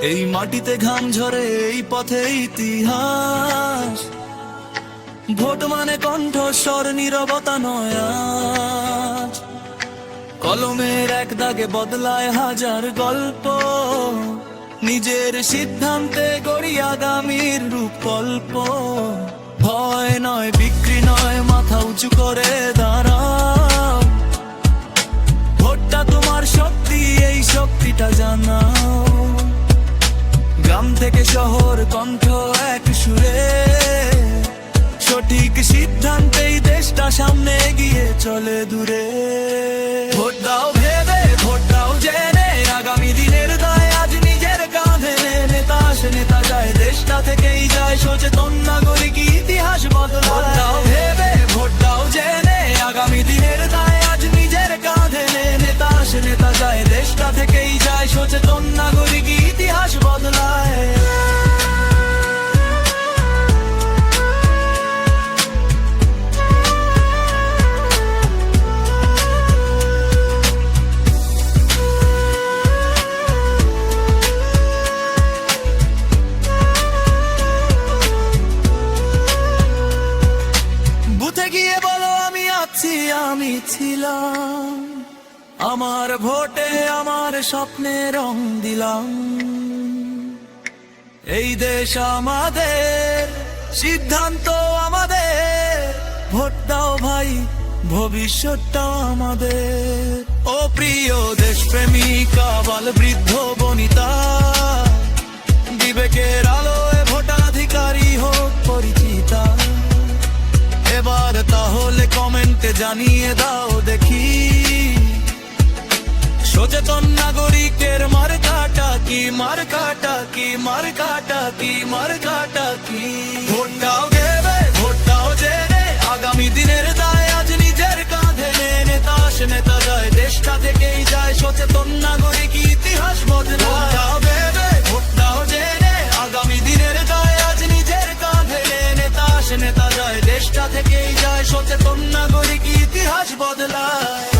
এই মাটিতে ঘাম ঝরে, এই পথে ইতিহাস। ভোট মানে কণ্ঠস্বর, নীরবতা নয়। কলমের এক দাগে বদলায় হাজার গল্প। নিজের সিদ্ধান্তে গড়ি আগামীর রূপকল্প। ভয় নয়, বিক্রি নয়, মাথা উঁচু করে সামনে গিয়ে চলে দূরে। ভোট দাও ভেবে ভোট দাও জেনে, আগামী দিনের দায় আজ নিজের কাঁধে। নেতা আসে নেতা যায় দেশটা থেকেই যায়, সচেতন নাগরিক ইতিহাস বদলায়। ভোট দাও ভেবে ভোট দাও জেনে, আগামী দিনের দায় আজ নিজের কাঁধে নেতা আসে নেতা যায় দেশটা থেকেই যায়, সচেতন আমি ছিলাম। আমার ভোটে আমার স্বপ্নে রং দিলাম। এই দেশ আমাদের, সিদ্ধান্ত আমাদের। ভোট দাও ভাই ভবিষ্যৎটাও আমাদের। ও প্রিয় দেশপ্রেমিকা বৃদ্ধ জানিয়ে দাও দেখি। সচেতন নাগরিকের মার কাটা কি? মার কাটা কি? মার কাটা কি? মার কাটা কি? দেশটা থেকেই যায় সচেতন নাগরিক ইতিহাস বদলায়।